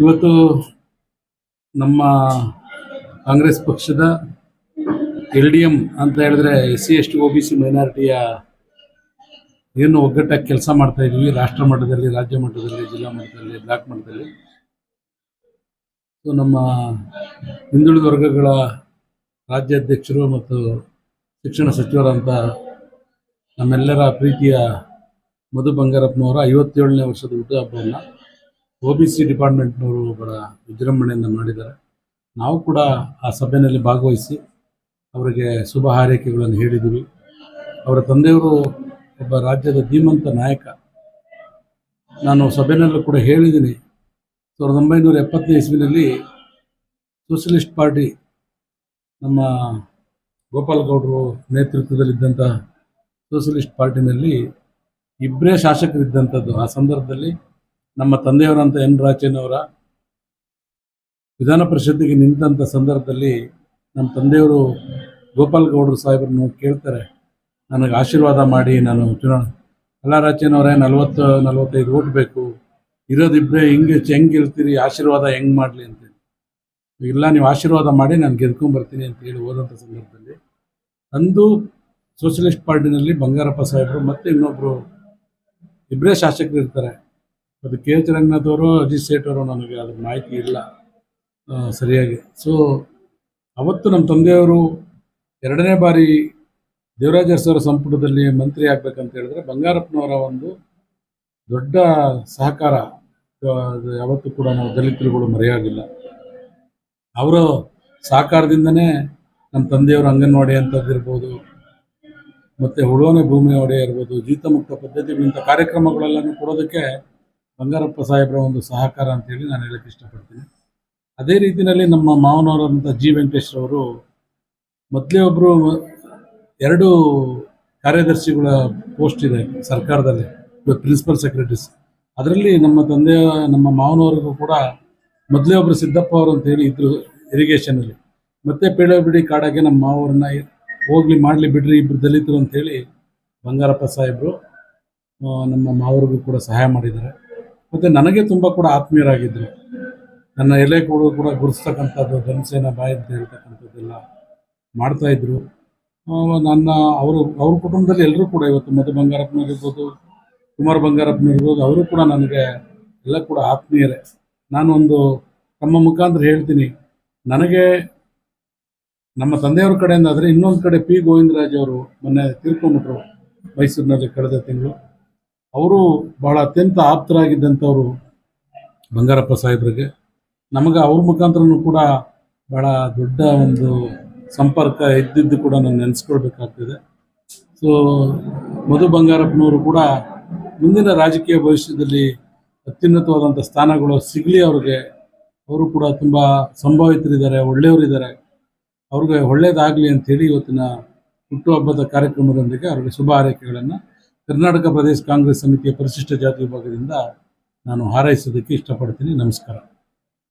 ಇವತ್ತು ನಮ್ಮ ಕಾಂಗ್ರೆಸ್ ಪಕ್ಷದ ಎಲ್ ಡಿ ಎಂ ಅಂತ ಹೇಳಿದ್ರೆ S C, S T, O B C ಮೈನಾರಿಟಿಯ ಏನು ಒಗ್ಗಟ್ಟಾಗಿ ಕೆಲಸ ಮಾಡ್ತಾ ಇದ್ವಿ. ರಾಷ್ಟ್ರ ಮಟ್ಟದಲ್ಲಿ, ರಾಜ್ಯ ಮಟ್ಟದಲ್ಲಿ, ಜಿಲ್ಲಾ ಮಟ್ಟದಲ್ಲಿ, ಬ್ಲಾಕ್ ಮಟ್ಟದಲ್ಲಿ. ನಮ್ಮ ಹಿಂದುಳಿದ ವರ್ಗಗಳ ರಾಜ್ಯಾಧ್ಯಕ್ಷರು ಮತ್ತು ಶಿಕ್ಷಣ ಸಚಿವರಂತ ನಮ್ಮೆಲ್ಲರ ಪ್ರೀತಿಯ ಮಧು ಬಂಗಾರಪ್ಪನವರ ಐವತ್ತೇಳನೇ ವರ್ಷದ ಹುಟ್ಟುಹಬ್ಬವನ್ನು ಒ ಬಿ ಸಿ ಡಿಪಾರ್ಟ್ಮೆಂಟ್ನವರು ಬಹಳ ವಿಜೃಂಭಣೆಯಿಂದ ಮಾಡಿದ್ದಾರೆ. ನಾವು ಕೂಡ ಆ ಸಭೆಯಲ್ಲಿ ಭಾಗವಹಿಸಿ ಅವರಿಗೆ ಶುಭ ಹಾರೈಕೆಗಳನ್ನು ಹೇಳಿದ್ದೀವಿ. ಅವರ ತಂದೆಯವರು ಒಬ್ಬ ರಾಜ್ಯದ ಧೀಮಂತ ನಾಯಕ. ನಾನು ಸಭೆಯಲ್ಲೂ ಕೂಡ ಹೇಳಿದ್ದೀನಿ, ಸಾವಿರದ ಒಂಬೈನೂರ ಎಪ್ಪತ್ತನೇ ಇಸ್ವಿನಲ್ಲಿ ಸೋಷಲಿಸ್ಟ್ ಪಾರ್ಟಿ ನಮ್ಮ ಗೋಪಾಲಗೌಡರು ನೇತೃತ್ವದಲ್ಲಿದ್ದಂಥ ಸೋಷಲಿಸ್ಟ್ ಪಾರ್ಟಿನಲ್ಲಿ ಇಬ್ಬರೇ ಶಾಸಕರಿದ್ದಂಥದ್ದು ಆ ಸಂದರ್ಭದಲ್ಲಿ. ನಮ್ಮ ತಂದೆಯವರಂತ ಎನ್ ರಾಚೇನವರ ವಿಧಾನ ಪರಿಷತ್ತಿಗೆ ನಿಂತಂಥ ಸಂದರ್ಭದಲ್ಲಿ ನಮ್ಮ ತಂದೆಯವರು ಗೋಪಾಲಗೌಡರು ಸಾಹೇಬ್ರನ್ನು ಕೇಳ್ತಾರೆ, ನನಗೆ ಆಶೀರ್ವಾದ ಮಾಡಿ, ನಾನು ಚುನಾವಣೆ ಅಲ್ಲ ರಾಚೇನವರೇ ನಲ್ವತ್ತು, ನಲವತ್ತೈದು ಓಟ್ ಬೇಕು ಇರೋದಿಬ್ಬರೇ ಹೆಂಗೆ ಹೆಂಗೆ ಇರ್ತೀರಿ ಆಶೀರ್ವಾದ ಹೆಂಗೆ ಮಾಡಲಿ ಅಂತ ಇಲ್ಲ, ನೀವು ಆಶೀರ್ವಾದ ಮಾಡಿ, ನಾನು ಗೆದ್ಕೊಂಡ್ಬರ್ತೀನಿ ಅಂತ ಹೇಳಿ ಹೋದಂಥ ಸಂದರ್ಭದಲ್ಲಿ, ಅಂದು ಸೋಷಲಿಸ್ಟ್ ಪಾರ್ಟಿನಲ್ಲಿ ಬಂಗಾರಪ್ಪ ಸಾಹೇಬರು ಮತ್ತು ಇನ್ನೊಬ್ಬರು ಇಬ್ಬರೇ ಶಾಸಕರು ಇರ್ತಾರೆ ಅದು ಕೆ ಎಚ್ ರಂಗನಾಥ್ ಅವರು ಅಜಿತ್ ಸೇಠ್ ಅವರು ನನಗೆ ಅದ್ರ ಮಾಹಿತಿ ಇಲ್ಲ. ಸರಿಯಾಗಿ. ಸೊ ಅವತ್ತು ನಮ್ಮ ತಂದೆಯವರು ಎರಡನೇ ಬಾರಿ ದೇವರಾಜ ಅರಸರ ಸಂಪುಟದಲ್ಲಿ ಮಂತ್ರಿ ಆಗ್ಬೇಕಂತ ಹೇಳಿದ್ರೆ ಬಂಗಾರಪ್ಪನವರ ಒಂದು ದೊಡ್ಡ ಸಹಕಾರ ಯಾವತ್ತೂ ಕೂಡ ನಾವು ದಲಿತರುಗಳು ಮರೆಯಾಗಿಲ್ಲ. ಅವರ ಸಹಕಾರದಿಂದನೇ ನಮ್ಮ ತಂದೆಯವರು ಅಂಗನವಾಡಿ ಅಂತದ್ದಿರ್ಬೋದು ಮತ್ತು ಉಳುವನೆ ಭೂಮಿ ಒಡೆಯ ಇರ್ಬೋದು, ಜೀತಮುಕ್ತ ಪದ್ಧತಿಗಳಿಂಥ ಕಾರ್ಯಕ್ರಮಗಳೆಲ್ಲನೂ ಕೊಡೋದಕ್ಕೆ ಬಂಗಾರಪ್ಪ ಸಾಹೇಬರ ಒಂದು ಸಹಕಾರ ಅಂತೇಳಿ ನಾನು ಹೇಳಕ್ಕೆ ಇಷ್ಟಪಡ್ತೀನಿ. ಅದೇ ರೀತಿಯಲ್ಲಿ ನಮ್ಮ ಮಾವನವರಂಥ ಜಿ ವೆಂಕಟೇಶ್ರವರು ಮೊದಲೇ ಒಬ್ಬರು ಎರಡು ಕಾರ್ಯದರ್ಶಿಗಳ ಪೋಸ್ಟ್ ಇದೆ ಸರ್ಕಾರದಲ್ಲಿ ಪ್ರಿನ್ಸಿಪಲ್ ಸೆಕ್ರೆಟರೀಸ್. ಅದರಲ್ಲಿ ನಮ್ಮ ತಂದೆಯ ನಮ್ಮ ಮಾವನವರಿಗೂ ಕೂಡ ಮೊದಲೇ ಒಬ್ಬರು ಸಿದ್ದಪ್ಪ ಅವರು ಅಂತ ಹೇಳಿ ಇದ್ರು ಇರಿಗೇಷನಲ್ಲಿ ಮತ್ತೆ ಪೇಳಬಿಡಿ ಕಾಡಾಗೆ ನಮ್ಮ ಮಾವರನ್ನ ಹೋಗ್ಲಿ ಮಾಡಲಿ ಬಿಡ್ರಿ ಇಬ್ಬರು ದಲಿತರು ಅಂತೇಳಿ ಬಂಗಾರಪ್ಪ ಸಾಹೇಬರು ನಮ್ಮ ಮಾವರಿಗೂ ಕೂಡ ಸಹಾಯ ಮಾಡಿದ್ದಾರೆ. ಮತ್ತು ನನಗೆ ತುಂಬ ಕೂಡ ಆತ್ಮೀಯರಾಗಿದ್ದರು ನನ್ನ ಎಲೆ ಕೂಡ ಕೂಡ ಗುರುಸ್ತಕ್ಕಂಥದ್ದು ಧನಸೇನ ಬಾಯಿ ಅಂತ ಹೇಳ್ತಕ್ಕಂಥದ್ದೆಲ್ಲ ಮಾಡ್ತಾಯಿದ್ರು ನನ್ನ ಅವರು, ಅವ್ರ ಕುಟುಂಬದಲ್ಲಿ ಎಲ್ಲರೂ ಕೂಡ ಇವತ್ತು ಮಧು ಬಂಗಾರಪ್ಪನಿರ್ಬೋದು ಕುಮಾರ್ ಬಂಗಾರಪ್ಪನಿರ್ಬೋದು ಅವರು ಕೂಡ ನನಗೆ ಎಲ್ಲ ಕೂಡ ಆತ್ಮೀಯರೇ. ನಾನು ಒಂದು ತಮ್ಮ ಮುಖಾಂತರ ಹೇಳ್ತೀನಿ, ನನಗೆ ನಮ್ಮ ತಂದೆಯವ್ರ ಕಡೆಯಿಂದ ಆದರೆ ಇನ್ನೊಂದು ಕಡೆ ಪಿ ಗೋವಿಂದರಾಜ್ ಅವರು ಮೊನ್ನೆ ತೀರ್ಕೊಂಡ್ಬಿಟ್ರು ಮೈಸೂರಿನಲ್ಲಿ ಕಳೆದ ತಿಂಗಳು. ಅವರು ಬಹಳ ಅತ್ಯಂತ ಆಪ್ತರಾಗಿದ್ದಂಥವ್ರು ಬಂಗಾರಪ್ಪ ಸಾಹೇಬ್ರಿಗೆ. ನಮಗೆ ಅವ್ರ ಮುಖಾಂತರನೂ ಕೂಡ ಬಹಳ ದೊಡ್ಡ ಒಂದು ಸಂಪರ್ಕ ಇದ್ದಿದ್ದು ಕೂಡ ನಾನು ನೆನೆಸ್ಕೊಳ್ಬೇಕಾಗ್ತದೆ. ಸೊ ಮಧು ಬಂಗಾರಪ್ಪನವರು ಕೂಡ ಮುಂದಿನ ರಾಜಕೀಯ ಭವಿಷ್ಯದಲ್ಲಿ ಅತ್ಯುನ್ನತವಾದಂಥ ಸ್ಥಾನಗಳು ಸಿಗಲಿ ಅವ್ರಿಗೆ. ಅವರು ಕೂಡ ತುಂಬ ಸಂಭಾವಿತರಿದ್ದಾರೆ, ಒಳ್ಳೆಯವರಿದ್ದಾರೆ. ಅವ್ರಿಗೆ ಒಳ್ಳೇದಾಗಲಿ ಅಂಥೇಳಿ ಇವತ್ತಿನ ಹುಟ್ಟುಹಬ್ಬದ ಕಾರ್ಯಕ್ರಮದೊಂದಿಗೆ ಅವರಿಗೆ ಶುಭ ಹಾರೈಕೆಗಳನ್ನು ಕರ್ನಾಟಕ ಪ್ರದೇಶ ಕಾಂಗ್ರೆಸ್ ಸಮಿತಿಯ ಪರಿಶಿಷ್ಟ ಜಾತಿ ವಿಭಾಗದಿಂದ ನಾನು ಹಾರೈಸೋದಕ್ಕೆ ಇಷ್ಟಪಡ್ತೀನಿ. ನಮಸ್ಕಾರ.